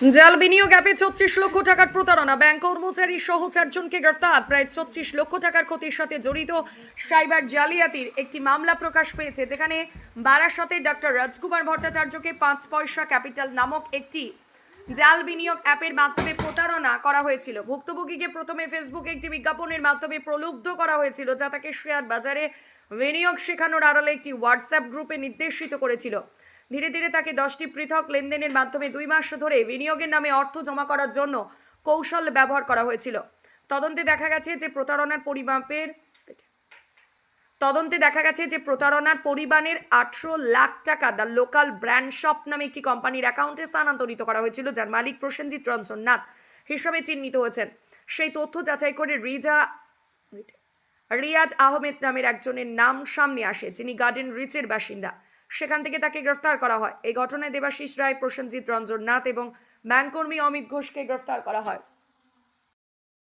জাল বিনিয়োগ অ্যাপে ছত্রিশ লক্ষ টাকার প্রতারণা। ব্যাংক কর্মচারী সহ চারজনকে গ্রেফতার। প্রায় ছত্রিশ লক্ষ টাকার ক্ষতির সাথে জড়িত সাইবার জালিয়াতির একটি মামলা প্রকাশ পেয়েছে, যেখানে বারাসতের ডক্টর রাজকুমার ভট্টাচার্যকে পাঁচ পয়সা ক্যাপিটাল নামক একটি জাল বিনিয়োগ অ্যাপের মাধ্যমে প্রতারণা করা হয়েছিল। ভুক্তভোগীকে প্রথমে ফেসবুকে একটি বিজ্ঞাপনের মাধ্যমে প্রলুব্ধ করা হয়েছিল, যা তাকে শেয়ার বাজারে বিনিয়োগ শেখানোর আড়ালে একটি হোয়াটসঅ্যাপ গ্রুপে নির্দেশিত করেছিল। ধীরে ধীরে তাকে দশটি পৃথক লেনদেনের মাধ্যমে দুই মাস ধরে বিনিয়োগের নামে অর্থ জমা করার জন্য কৌশল ব্যবহার করা হয়েছিল। তদন্তে দেখা গেছে যে প্রতারণার পরিমাপের তদন্তে দেখা গেছে যে প্রতারণার পরিমাণের আঠেরো লাখ টাকা দ্য লোকাল ব্র্যান্ড শপ নামে একটি কোম্পানির অ্যাকাউন্টে স্থানান্তরিত করা হয়েছিল, যার মালিক প্রসেনজিৎ রঞ্জন নাথ হিসাবে চিহ্নিত হয়েছেন। সেই তথ্য যাচাই করে রিজা রিয়াজ আহমেদ নামের একজনের নাম সামনে আসে, যিনি গার্ডেন রিচের বাসিন্দা। সেখান থেকে তাকে গ্রেফতার করা হয়। এই ঘটনায় দেবাশিস রায়, প্রসেনজিৎ রঞ্জন নাথ এবং ব্যাংককর্মী অমিত ঘোষকে গ্রেফতার করা হয়।